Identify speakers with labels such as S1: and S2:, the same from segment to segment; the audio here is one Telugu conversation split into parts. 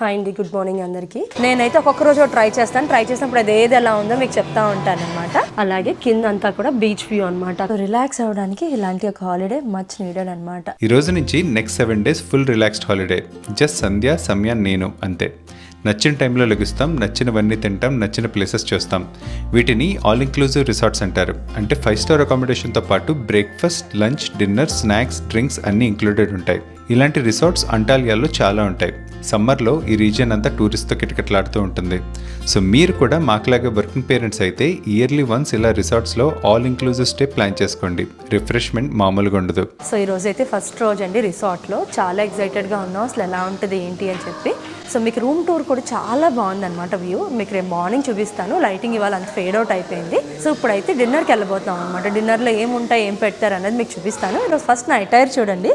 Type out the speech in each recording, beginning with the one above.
S1: హాయ్ అండి గుడ్ మార్నింగ్ అందరికీ. నేనైతే ఒక్కొక్క రోజు ట్రై చేస్తాను. ట్రై చేసినప్పుడు అది ఏది ఎలా ఉందో మీకు చెప్తా ఉంటాను అనమాట అలాగే కింద అంతా కూడా బీచ్ వ్యూ అనమాట రిలాక్స్ అవ్వడానికి ఇలాంటి ఒక హాలిడే మచ్ నీడెడ్ అనమాట
S2: ఈ రోజు నుంచి next seven days full relaxed holiday. Just సంధ్య సమయ నేను అంతే. నచ్చిన టైంలో లెగుస్తాం నచ్చినవన్నీ తింటాం నచ్చిన ప్లేసెస్ చూస్తాం. వీటిని ఆల్ ఇంక్లూజివ్ రిసార్ట్స్ అంటారు. అంటే ఫైవ్ స్టార్ అకామిడేషన్తో పాటు breakfast lunch dinner snacks drinks అన్నీ ఇంక్లూడెడ్ ఉంటాయి. ఇలాంటి రిసార్ట్స్ అంటాలియాలో చాలా ఉంటాయి. సమ్మర్లో ఈ రీజియన్ అంతా టూరిస్ట్తో కిటకిటలాడుతూ ఉంటుంది. సో మీరు కూడా మాకులాగే వర్కింగ్ పేరెంట్స్ అయితే ఇయర్లీ వన్స్ ఇలా రిసార్ట్స్లో ఆల్ ఇంక్లూజివ్ స్టే ప్లాన్ చేసుకోండి. రిఫ్రెష్మెంట్ మామూలుగా ఉండదు.
S1: సో ఈ రోజు అయితే ఫస్ట్ రోజు అండి రిసార్ట్లో. చాలా ఎక్సైటెడ్గా ఉన్నాం. అసలు ఎలా ఉంటుంది ఏంటి అని చెప్పి. సో మీకు రూమ్ టూర్ కూడా చాలా బాగుందన్నమాట వ్యూ. మీకు రేపు మార్నింగ్ చూపిస్తాను. లైటింగ్ ఇవాళ అంత ఫేడ్ అవుట్ అయిపోయింది. సో ఇప్పుడైతే డిన్నర్కి వెళ్ళబోతున్నాం అనమాట డిన్నర్లో ఏముంటాయి ఏం పెడతారు అనేది మీకు చూపిస్తాను. ఈరోజు ఫస్ట్ నా అటైర్ చూడండి.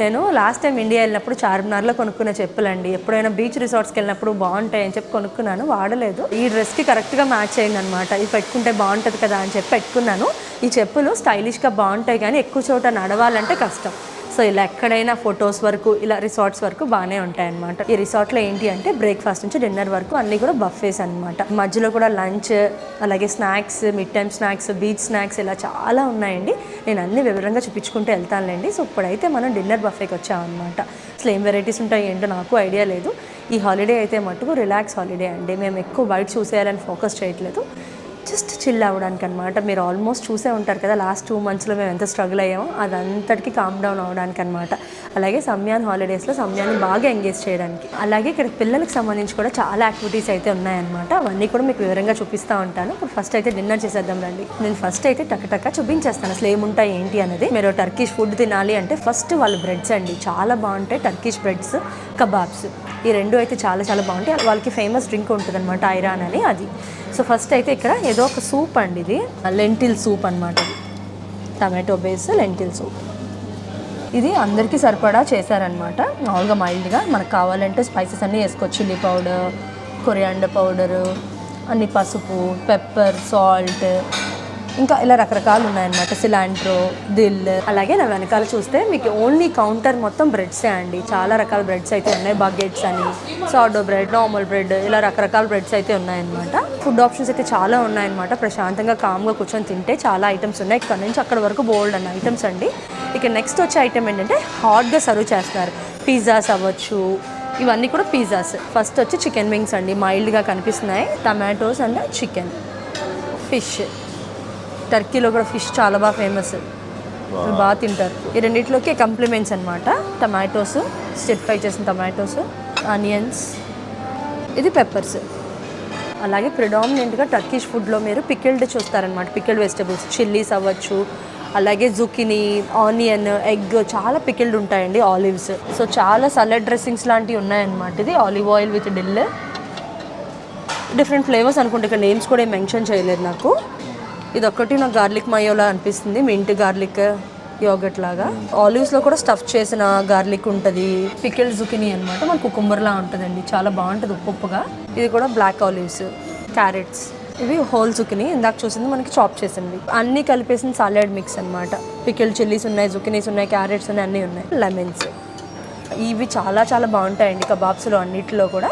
S1: నేను లాస్ట్ టైం ఇండియా వెళ్ళినప్పుడు చార్మినార్లో కొనుక్కున్న చెప్పులండి. ఎప్పుడైనా బీచ్ రిసార్ట్స్కి వెళ్ళినప్పుడు బాగుంటాయి అని చెప్పి కొనుక్కున్నాను వాడలేదు. ఈ డ్రెస్కి కరెక్ట్గా మ్యాచ్ అయింది అనమాట ఇది పెట్టుకుంటే బాగుంటుంది కదా అని చెప్పి పెట్టుకున్నాను. ఈ చెప్పులు స్టైలిష్గా బాగుంటాయి కానీ ఎక్కువ చోట నడవాలంటే కష్టం. సో ఇలా ఎక్కడైనా ఫొటోస్ వరకు ఇలా రిసార్ట్స్ వరకు బాగానే ఉంటాయి అనమాట ఈ రిసార్ట్లో ఏంటి అంటే బ్రేక్ఫాస్ట్ నుంచి డిన్నర్ వరకు అన్నీ కూడా బఫేస్ అనమాట మధ్యలో కూడా లంచ్ అలాగే snacks mid time snacks beach snacks ఇలా చాలా ఉన్నాయండి. నేను అన్ని వివరంగా చూపించుకుంటూ వెళ్తానులేండి. సో ఇప్పుడైతే మనం డిన్నర్ బఫేకి వచ్చామన్నమాట. అసలు ఏం వెరైటీస్ ఉంటాయి ఏంటో నాకు ఐడియా లేదు. ఈ హాలిడే అయితే మటుకు రిలాక్స్ హాలిడే అండి. మేము ఎక్కువ బయట చూసేయాలని ఫోకస్ చేయట్లేదు. జస్ట్ చిల్ అవ్వడానికి అనమాట మీరు ఆల్మోస్ట్ చూసే ఉంటారు కదా లాస్ట్ టూ మంత్స్లో మేము ఎంత స్ట్రగుల్ అయ్యామో అదంతటికి కామ్ డౌన్ అవ్వడానికి అనమాట అలాగే సమ్యాన్ హాలిడేస్లో సమ్యాన్ని బాగా ఎంగేజ్ చేయడానికి. అలాగే ఇక్కడ పిల్లలకు సంబంధించి కూడా చాలా యాక్టివిటీస్ అయితే ఉన్నాయన్నమాట. అవన్నీ కూడా మీకు వివరంగా చూపిస్తూ ఉంటాను. ఇప్పుడు ఫస్ట్ అయితే డిన్నర్ చేసేద్దాం రండి. నేను ఫస్ట్ అయితే టక్ చూపించేస్తాను. అసలు ఏముంటాయి ఏంటి అనేది. మీరు టర్కీష్ ఫుడ్ తినాలి అంటే ఫస్ట్ వాళ్ళు బ్రెడ్స్ అండి. చాలా బాగుంటాయి టర్కీష్ బ్రెడ్స్ కబాబ్స్ ఈ రెండు అయితే చాలా చాలా బాగుంటాయి. వాళ్ళకి ఫేమస్ డ్రింక్ ఉంటుంది అనమాట ఐరాన్ అని అది. సో ఫస్ట్ అయితే ఇక్కడ ఏదో ఒక సూప్ అండి ఇది. లెంటిల్ సూప్ అనమాట టమాటో బేస్ లెంటిల్ సూప్ ఇది అందరికీ సరిపడా చేశారనమాట మామూలుగా మైల్డ్గా మనకు కావాలంటే స్పైసెస్ అన్నీ వేసుకోవచ్చు. చిల్లీ పౌడర్ కొరియాండర్ పౌడరు అన్ని పసుపు పెప్పర్ సాల్ట్ ఇంకా ఇలా రకరకాలు ఉన్నాయన్నమాట. సిలాంట్రో దిల్ అలాగే నా వెనకాల చూస్తే మీకు ఓన్లీ కౌంటర్ మొత్తం బ్రెడ్సే అండి. చాలా రకాల బ్రెడ్స్ అయితే ఉన్నాయి. బకెట్స్ అని సాడో బ్రెడ్ నార్మల్ బ్రెడ్ ఇలా రకరకాల బ్రెడ్స్ అయితే ఉన్నాయన్నమాట. ఫుడ్ ఆప్షన్స్ అయితే చాలా ఉన్నాయన్నమాట. ప్రశాంతంగా కామ్గా కూర్చొని తింటే చాలా ఐటమ్స్ ఉన్నాయి. ఇక్కడ నుంచి అక్కడ వరకు బోల్డ్ అన్న ఐటమ్స్ అండి. ఇక నెక్స్ట్ వచ్చే ఐటమ్ ఏంటంటే హాట్గా సర్వ్ చేస్తారు. పిజ్జాస్ అవ్వచ్చు. ఇవన్నీ కూడా పిజ్జాస్ ఫస్ట్ వచ్చి చికెన్ వింగ్స్ అండి. మైల్డ్గా కనిపిస్తున్నాయి. టమాటోస్ అండ్ చికెన్ ఫిష్ టర్కీలో కూడా ఫిష్ చాలా బాగా ఫేమస్. బాగా తింటారు. ఈ రెండిట్లోకి కంప్లిమెంట్స్ అనమాట టమాటోస్ స్టిర్ ఫ్రై చేసిన టమాటోస్ ఆనియన్స్. ఇది పెప్పర్స్. అలాగే ప్రిడామినెంట్గా టర్కిష్ ఫుడ్లో మీరు పికిల్డ్ చూస్తారనమాట పికిల్డ్ వెజిటబుల్స్ చిల్లీస్ అవ్వచ్చు. అలాగే జుకినీ ఆనియన్ ఎగ్ చాలా పికిల్డ్ ఉంటాయండి ఆలివ్స్. సో చాలా సలాడ్ డ్రెస్సింగ్స్ లాంటివి ఉన్నాయన్నమాట ఇది. Olive oil with dill. Different flavours అనుకుంటే ఇక్కడ నేమ్స్ కూడా మెన్షన్ చేయలేదు నాకు. ఇది ఒక్కటి నాకు గార్లిక్ మయోలా అనిపిస్తుంది. మింట్ గార్లిక్ యోగట్ లాగా. ఆలివ్స్లో కూడా స్టఫ్ చేసిన గార్లిక్ ఉంటుంది. పికిల్ జుకిని అనమాట మన కుకుంబర్లా ఉంటుందండి. చాలా బాగుంటుంది ఉప్పు ఉప్పుగా ఇది కూడా బ్లాక్ ఆలివ్స్ క్యారెట్స్. ఇవి హోల్ జుకిని ఇందాక చూసింది మనకి చాప్ చేసింది. అన్నీ కలిపేసిన సాలెడ్ మిక్స్ అనమాట పికిల్ చిల్లీస్ ఉన్నాయి జుకినీస్ ఉన్నాయి క్యారెట్స్ ఉన్నాయి అన్నీ ఉన్నాయి. లెమన్స్. ఇవి చాలా చాలా బాగుంటాయండి కబాబ్స్లో అన్నిటిలో కూడా.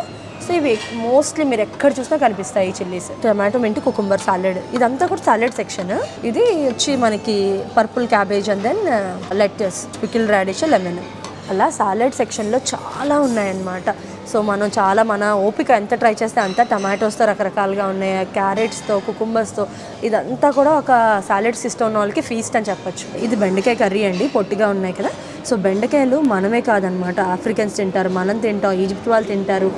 S1: సో ఇవి మోస్ట్లీ మీరు ఎక్కడ చూసినా కనిపిస్తాయి ఈ chillies tomato mint cucumber salad ఇదంతా కూడా సాలెడ్ సెక్షన్ ఇది వచ్చి మనకి purple cabbage and then lettuce pickle radish lemon అలా సాలెడ్ సెక్షన్లో చాలా ఉన్నాయన్నమాట. సో మనం చాలా మన ఓపిక ఎంత ట్రై చేస్తే అంత టమాటోస్తో రకరకాలుగా ఉన్నాయి క్యారెట్స్తో కుకుంబర్స్తో ఇదంతా కూడా ఒక సాలెడ్ సిస్టమ్ ఉన్న వాళ్ళకి ఫీస్ట్ అని చెప్పొచ్చు. ఇది బెండకాయ కర్రీ అండి పొట్టిగా ఉన్నాయి కదా. సో బెండకాయలు మనమే కాదనమాట ఆఫ్రికన్స్ తింటారు మనం తింటాం ఈజిప్ట్ వాళ్ళు తింటారు.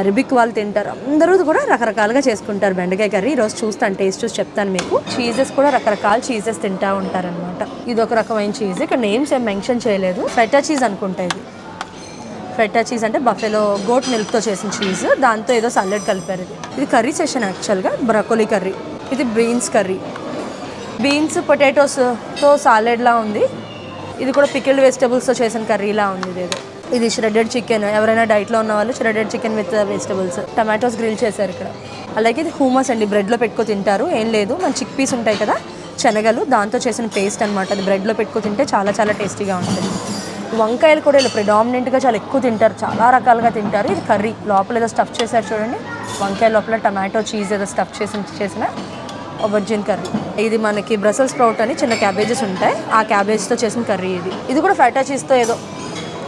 S1: అరబిక్ వాళ్ళు తింటారు. అందరూ కూడా రకరకాలుగా చేసుకుంటారు బెండకాయ కర్రీ. ఈరోజు చూస్తాను టేస్ట్ చూసి చెప్తాను మీకు. చీజెస్ కూడా రకరకాల చీజెస్ తింటా ఉంటారనమాట ఇది ఒక రకమైన చీజ్ ఇక్కడ నేమ్స్ ఏం మెన్షన్ చేయలేదు. ఫెటా చీజ్ అనుకుంటా ఇది. ఫెటా చీజ్ అంటే బఫెలో గోట్ మిల్క్తో చేసిన చీజ్ దాంతో ఏదో సల్లెడ్ కలిపారు ఇది. ఇది కర్రీ సెషన్ యాక్చువల్గా బ్రకోలీ కర్రీ ఇది బీన్స్ కర్రీ బీన్స్ పొటాటోస్తో సాలెడ్లా ఉంది. ఇది కూడా పికిల్డ్ వెజిటబుల్స్తో చేసిన కర్రీలా ఉంది ఇదేదో ఇది ష్రెడెడ్ చికెన్ ఎవరైనా డైట్లో ఉన్న వాళ్ళు shredded chicken with vegetables tomatoes grill చేశారు ఇక్కడ. అలాగే ఇది హూమస్ అండి. బ్రెడ్లో పెట్టుకో తింటారు. ఏం లేదు. మన చిక్ పీస్ ఉంటాయి కదా శనగలు. దాంతో చేసిన పేస్ట్ అనమాట అది బ్రెడ్లో పెట్టుకో తింటే చాలా చాలా టేస్టీగా ఉంటుంది. వంకాయలు కూడా ఇలా ప్రిడామినెంట్గా చాలా ఎక్కువ తింటారు. చాలా రకాలుగా తింటారు. ఇది కర్రీ. లోపల ఏదో స్టఫ్ చేశారు చూడండి. వంకాయ లోపల టమాటో చీజ్ ఏదో స్టఫ్ చేసి చేసిన ఒబర్జిన్ కర్రీ. ఇది మనకి బ్రసల్ స్ప్రౌట్ అని చిన్న క్యాబేజెస్ ఉంటాయి. ఆ క్యాబేజ్తో చేసిన కర్రీ ఇది. ఇది కూడా ఫైటా చీజ్తో ఏదో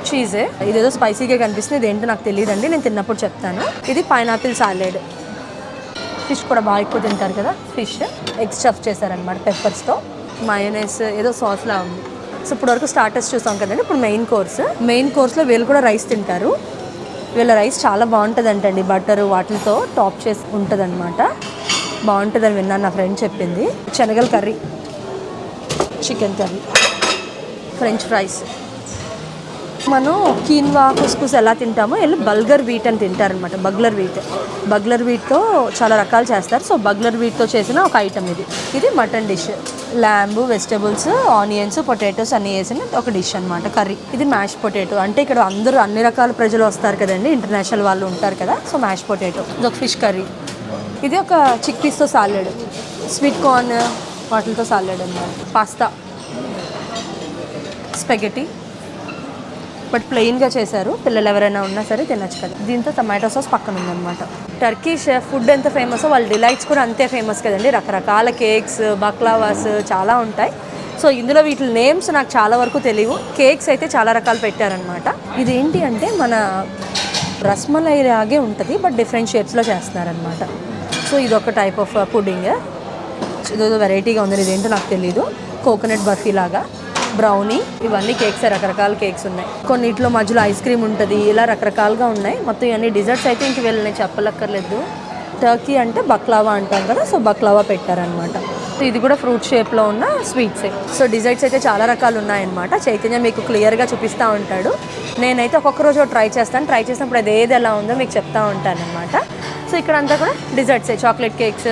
S1: చీజే. ఇదేదో స్పైసీగా కనిపిస్తుంది ఇది ఏంటో నాకు తెలియదండి నేను తిన్నప్పుడు చెప్తాను. ఇది పైనాపిల్ సాలెడ్. ఫిష్ కూడా బాగా ఎక్కువ తింటారు కదా ఫిష్. ఎగ్ స్టఫ్ చేశారనమాట పెప్పర్స్తో. మయోనైస్ ఏదో సాస్లా ఉంది. సో ఇప్పటివరకు స్టార్టర్స్ చూసాం కదండి ఇప్పుడు మెయిన్ కోర్స్. మెయిన్ కోర్స్లో వీళ్ళు కూడా రైస్ తింటారు. వీళ్ళ రైస్ చాలా బాగుంటుంది అంటండి బటర్ వాటితో టాప్ చేసి ఉంటుంది అనమాట బాగుంటుందని విన్నాను నా ఫ్రెండ్ చెప్పింది. శనగల curry chicken curry French fries. మనం కీన్వా కుస్కుస్ ఎలా తింటామో వీళ్ళు బల్గర్ వీట్ అని తింటారనమాట బగ్లర్ వీట్ బగ్లర్ వీట్తో చాలా రకాలు చేస్తారు. సో బగ్లర్ వీట్తో చేసిన ఒక ఐటమ్ ఇది. ఇది mutton dish lamb vegetables onions potatoes అన్ని వేసిన ఒక డిష్ అనమాట కర్రీ ఇది మ్యాష్ పొటాటో అంటే ఇక్కడ అందరూ అన్ని రకాల ప్రజలు వస్తారు కదండి ఇంటర్నేషనల్ వాళ్ళు ఉంటారు కదా సో మ్యాష్ పొటాటో ఇది ఒక ఫిష్ కర్రీ ఇది ఒక చిక్ పీస్తో సాలెడ్ స్వీట్ కార్న్ వాటితో సాలెడ్ అనమాట పాస్తా స్పెగటీ బట్ ప్లెయిన్గా చేశారు. పిల్లలు ఎవరైనా ఉన్నా సరే తినచ్చు కదా. దీంతో టమాటో సాస్ పక్కన ఉందన్నమాట. టర్కీష్ ఫుడ్ uh, ఎంత ఫేమస్ వాళ్ళ డిలైట్స్ కూడా అంతే ఫేమస్ కదండి. రకరకాల కేక్స్ బక్లావాస్ చాలా ఉంటాయి. సో ఇందులో వీటి నేమ్స్ నాకు చాలా వరకు తెలియవు. కేక్స్ అయితే చాలా రకాలు పెట్టారనమాట ఇది ఏంటి అంటే మన రస్మలై లాగే ఉంటుంది బట్ డిఫరెంట్ షేప్స్లో చేస్తున్నారనమాట సో ఇది ఒక టైప్ ఆఫ్ పుడ్డింగ్ uh, ఇదేదో వెరైటీగా ఉంది. ఇదేంటో నాకు తెలియదు కోకోనట్ బర్ఫీ లాగా. బ్రౌనీ ఇవన్నీ కేక్స్ రకరకాల కేక్స్ ఉన్నాయి. కొన్నిట్లో మధ్యలో ఐస్ క్రీమ్ ఉంటుంది ఇలా రకరకాలుగా ఉన్నాయి. మొత్తం ఇవన్నీ డిజర్ట్స్ అయితే ఇంక వీళ్ళని చెప్పలక్కర్లేదు. టర్కీ అంటే బక్లావా అంటాం కదా సో బక్లావా పెట్టారనమాట సో ఇది కూడా ఫ్రూట్ షేప్లో ఉన్న స్వీట్సే సో డిజర్ట్స్ అయితే చాలా రకాలు ఉన్నాయన్నమాట. చైతన్య మీకు క్లియర్గా చూపిస్తూ ఉంటాడు. నేనైతే ఒక్కొక్క రోజు ట్రై చేస్తాను. ట్రై చేసినప్పుడు అది ఏది ఎలా ఉందో మీకు చెప్తా ఉంటాననమాట సో ఇక్కడ అంతా కూడా డిజర్ట్సే చాక్లెట్ కేక్స్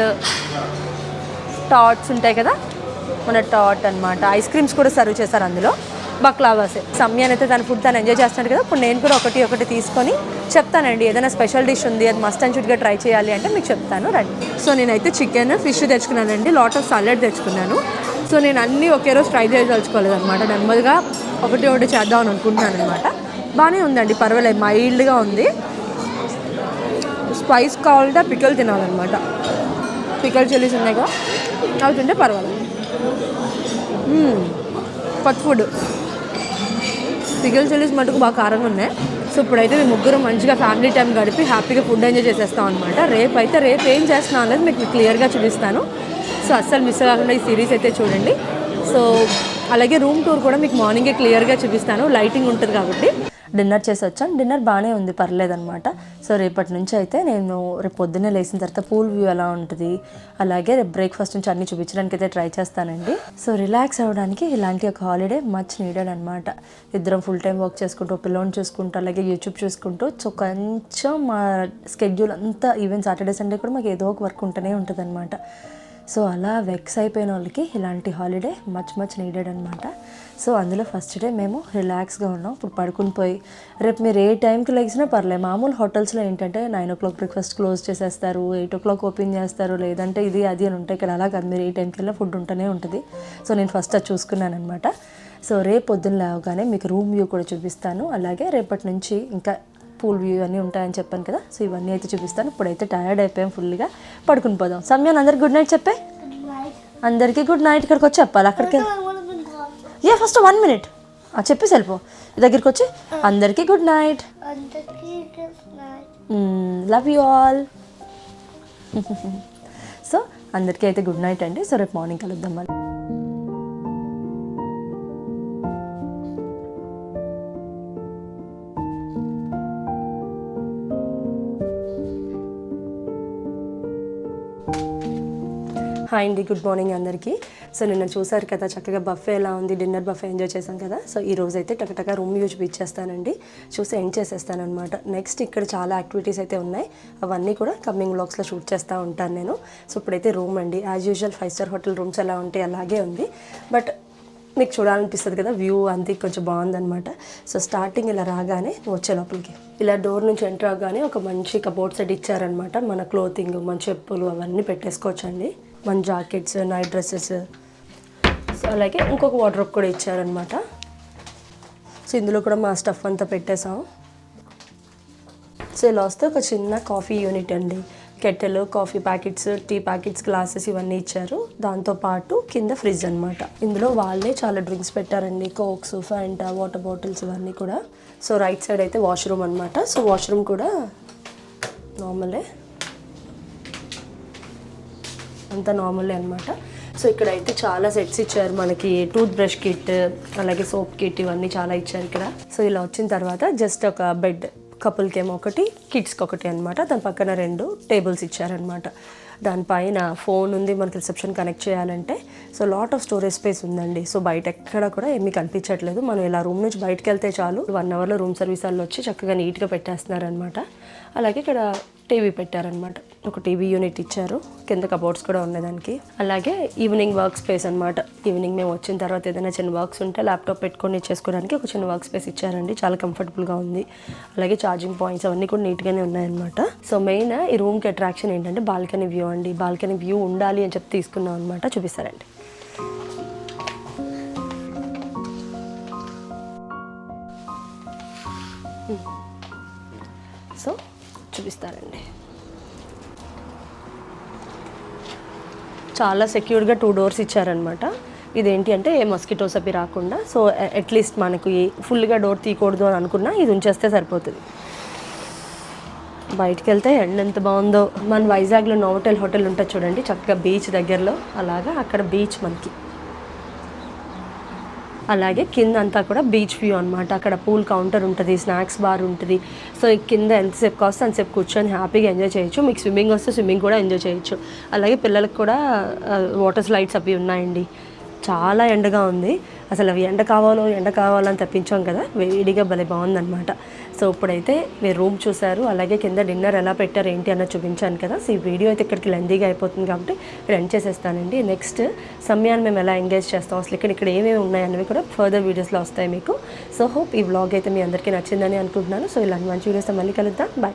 S1: టాట్స్ ఉంటాయి కదా. మన టాట్ అన్నమాట. ఐస్ క్రీమ్స్ కూడా సర్వ్ చేశారు అందులో. బక్లావాసే సమ్యాన్ అయితే తన ఫుడ్ తను ఎంజాయ్ చేస్తున్నాడు కదా. ఇప్పుడు నేను కూడా ఒకటి ఒకటి తీసుకొని చెప్తానండి. ఏదైనా స్పెషల్ డిష్ ఉంది అది మస్ట్ అండ్ షుడ్గా ట్రై చేయాలి అంటే మీకు చెప్తాను. రండి సో నేనైతే చికెన్ ఫిష్ తెచ్చుకున్నానండి. లాట్ ఆఫ్ సాలెడ్ తెచ్చుకున్నాను. సో నేను అన్నీ ఒకే రోజు ట్రై చేయదలుచుకోలేదు అనమాట నెమ్మదిగా ఒకటి ఒకటి చేద్దామని అనుకుంటున్నాను అనమాట బాగానే ఉందండి పర్వాలేదు. మైల్డ్గా ఉంది. స్పైస్ కావాలంటే పికల్ తినాలన్నమాట. పికల్ చిల్లీస్ ఉన్నాయి కదా అవి తింటే పర్వాలేదు. కొత్త ఫుడ్ పికల్ చిల్లీస్ మటుకు బాగా కారంగా ఉన్నాయి. సో ఇప్పుడైతే మేము ముగ్గురు మంచిగా ఫ్యామిలీ టైం గడిపి హ్యాపీగా ఫుడ్ ఎంజాయ్ చేసేస్తాం అనమాట రేపు అయితే రేపు ఏం చేస్తున్నాం అనేది మీకు క్లియర్గా చూపిస్తాను. సో అస్సలు మిస్ కాకుండా ఈ సిరీస్ అయితే చూడండి. సో అలాగే రూమ్ టూర్ కూడా మీకు మార్నింగే క్లియర్గా చూపిస్తాను. లైటింగ్ ఉంటుంది కాబట్టి. డిన్నర్ చేసి వచ్చాను డిన్నర్ బాగానే ఉంది పర్లేదనమాట సో రేపటి నుంచి అయితే నేను రేపు పొద్దున్నే లేచిన తర్వాత పూల్ వ్యూ ఎలా ఉంటుంది అలాగే రేపు బ్రేక్ఫాస్ట్ నుంచి అన్ని చూపించడానికి అయితే ట్రై చేస్తానండి. సో రిలాక్స్ అవ్వడానికి ఇలాంటి ఒక హాలిడే మచ్ నీడెడ్ అనమాట ఇద్దరం ఫుల్ టైం వర్క్ చేసుకుంటూ పిల్లోని చూసుకుంటూ అలాగే యూట్యూబ్ చూసుకుంటూ సో కొంచెం మా స్కెడ్యూల్ అంతా ఈవెన్ సాటర్డే సండే కూడా మాకు ఏదో ఒక వర్క్ ఉంటూనే ఉంటుంది సో అలా వెక్స్ అయిపోయిన వాళ్ళకి ఇలాంటి హాలిడే మచ్ మచ్ నీడెడ్ అనమాట సో అందులో ఫస్ట్ డే మేము రిలాక్స్గా ఉన్నాం. ఇప్పుడు పడుకుని పోయి రేపు మీరు ఏ టైంకి లెగిసినా పర్లేదు. మామూలు హోటల్స్లో ఏంటంటే nine o'clock breakfast close చేసేస్తారు ఎయిట్ ఓ క్లాక్ ఓపెన్ చేస్తారు లేదంటే ఇది అది అని ఉంటాయి ఇక్కడ అలా కాదు మీరు ఏ టైంకి వెళ్ళినా ఫుడ్ ఉంటూనే ఉంటుంది. సో నేను ఫస్ట్ అది చూసుకున్నాను అనమాట సో రేపు పొద్దున్న లేవగానే మీకు రూమ్ వ్యూ కూడా చూపిస్తాను. అలాగే రేపటి నుంచి ఇంకా పూల్ వ్యూ అన్నీ ఉంటాయని చెప్పాను కదా సో ఇవన్నీ అయితే చూపిస్తాను. ఇప్పుడైతే టైర్డ్ అయిపోయాం ఫుల్గా పడుకుని పోదాం. సమయం అందరికి గుడ్ నైట్ చెప్పే? అందరికీ గుడ్ నైట్ ఇక్కడికి వచ్చి చెప్పాలి? అక్కడికి ఏ ఫస్ట్ వన్ మినిట్ చెప్పేసి వెళ్ళిపో దగ్గరికి వచ్చి అందరికీ good night love you all so అందరికీ అయితే గుడ్ నైట్ అండి. సో రేపు మార్నింగ్ కలుద్దాం మళ్ళీ. హాయ్ అండి గుడ్ మార్నింగ్ అందరికీ. సో నిన్న చూసారు కదా చక్కగా బఫే ఎలా ఉంది డిన్నర్ బఫే ఎంజాయ్ చేశాం కదా. సో ఈ రోజు అయితే టకటక రూమ్ యూజ్ చూపించేస్తానండి చూసి ఎండ్ చేసేస్తాను అనమాట నెక్స్ట్ ఇక్కడ చాలా యాక్టివిటీస్ అయితే ఉన్నాయి. అవన్నీ కూడా కమ్మింగ్ బ్లాగ్స్లో షూట్ చేస్తూ ఉంటాను నేను. సో ఇప్పుడైతే రూమ్ అండి. As usual five star hotel rooms ఎలా ఉంటాయి అలాగే ఉంది. బట్ మీకు చూడాలనిపిస్తుంది కదా వ్యూ అంతే కొంచెం బాగుందనమాట సో స్టార్టింగ్ ఇలా రాగానే వచ్చే లోపలికి. ఇలా డోర్ నుంచి ఎంటర్ అవగానే ఒక మంచి కబోర్డ్ సెట్ ఇచ్చారనమాట మన క్లోతింగ్ మన చెప్పులు అవన్నీ పెట్టేసుకోవచ్చండి. మన జాకెట్స్ నైట్ డ్రెస్సెస్. సో అలాగే ఇంకొక వాటర్ కూడా ఇచ్చారనమాట సో ఇందులో కూడా మా స్టఫ్ అంతా పెట్టేసాం సో ఇలా వస్తే ఒక చిన్న కాఫీ యూనిట్ అండి. Kettle coffee packets tea packets glasses ఇవన్నీ ఇచ్చారు. దాంతో పాటు కింద ఫ్రిడ్జ్ అనమాట ఇందులో వాళ్ళే చాలా డ్రింక్స్ పెట్టారండి. కోక్స్ ఫ్యాంటా వాటర్ బాటిల్స్ ఇవన్నీ కూడా. సో రైట్ సైడ్ అయితే వాష్రూమ్ అనమాట సో వాష్రూమ్ కూడా నార్మలే అంత నార్మలే అనమాట సో ఇక్కడైతే చాలా సెట్స్ ఇచ్చారు మనకి. టూత్ బ్రష్ కిట్ అలాగే సోప్ కిట్ ఇవన్నీ చాలా ఇచ్చారు ఇక్కడ. సో ఇలా వచ్చిన తర్వాత జస్ట్ ఒక బెడ్ కపుల్కి ఏమో ఒకటి కిడ్స్కి ఒకటి అనమాట దాని పక్కన రెండు టేబుల్స్ ఇచ్చారనమాట దానిపైన ఫోన్ ఉంది మనకి రిసెప్షన్ కనెక్ట్ చేయాలంటే. So lot of storage space ఉందండి. సో బయట ఎక్కడ కూడా ఏమీ కనిపించట్లేదు. మనం ఇలా రూమ్ నుంచి బయటకు వెళ్తే చాలు. వన్ అవర్లో రూమ్ సర్వీస్ వాళ్ళు వచ్చి చక్కగా నీట్గా పెట్టేస్తున్నారనమాట అలాగే ఇక్కడ టీవీ పెట్టారనమాట ఒక టీవీ యూనిట్ ఇచ్చారు. కింద కబోర్డ్స్ కూడా ఉన్నాయి దానికి అలాగే ఈవినింగ్ వర్క్ స్పేస్ అనమాట ఈవినింగ్ మేము వచ్చిన తర్వాత ఏదైనా చిన్న వర్క్స్ ఉంటే ల్యాప్టాప్ పెట్టుకొని చేసుకోవడానికి ఒక చిన్న వర్క్ స్పేస్ ఇచ్చారండి. చాలా కంఫర్టబుల్గా ఉంది. అలాగే ఛార్జింగ్ పాయింట్స్ అవన్నీ కూడా నీట్గానే ఉన్నాయన్నమాట. సో మెయిన్ ఈ రూమ్కి అట్రాక్షన్ ఏంటంటే బాల్కనీ వ్యూ అండి. బాల్కనీ వ్యూ ఉండాలి అని చెప్పి తీసుకున్నాం అనమాట చూపిస్తారండి. సో చూపిస్తారండి. చాలా సెక్యూర్గా టూ డోర్స్ ఇచ్చారనమాట ఇదేంటి అంటే ఏ మస్కిటోస్ అవి రాకుండా సో అట్లీస్ట్ మనకు ఫుల్గా డోర్ తీయకూడదు అని అనుకున్నా ఇది ఉంచేస్తే సరిపోతుంది. బయటికి వెళ్తే ఎండ్ ఎంత బాగుందో. మన వైజాగ్లో నోవటెల్ హోటల్ ఉంటుంది చూడండి చక్కగా బీచ్ దగ్గరలో. అలాగా అక్కడ బీచ్ మనకి. అలాగే కింద అంతా కూడా బీచ్ వ్యూ అనమాట అక్కడ పూల్ కౌంటర్ ఉంటుంది స్నాక్స్ బార్ ఉంటుంది. సో ఈ కింద ఎంతసేపు కాస్తే అంతసేపు కూర్చొని హ్యాపీగా ఎంజాయ్ చేయొచ్చు. మీకు స్విమ్మింగ్ వస్తే స్విమ్మింగ్ కూడా ఎంజాయ్ చేయొచ్చు. అలాగే పిల్లలకు కూడా వాటర్ స్లైడ్స్ అవి ఉన్నాయండి. చాలా ఎండగా ఉంది. అసలు అవి ఎండ కావాలో ఎండ కావాలని తప్పించాం కదా వేడిగా భలే బాగుందనమాట సో ఇప్పుడైతే మీరు రూమ్ చూసారు అలాగే కింద డిన్నర్ ఎలా పెట్టారు ఏంటి అన్న చూపించాను కదా. సో ఈ వీడియో అయితే ఇక్కడికి లెందీగా అయిపోతుంది కాబట్టి రన్ చేసేస్తానండి. నెక్స్ట్ సమయాన్ని మేము ఎలా ఎంగేజ్ చేస్తాం అసలు ఇక్కడ ఇక్కడ ఏమేమి ఉన్నాయన్నవి కూడా ఫర్దర్ వీడియోస్లో వస్తాయి మీకు. సో హోప్ ఈ వ్లాగ్ అయితే మీ అందరికీ నచ్చిందని అనుకుంటున్నాను. సో ఇలాంటి మంచి వీడియోస్ మళ్ళీ కలుద్దాం. బాయ్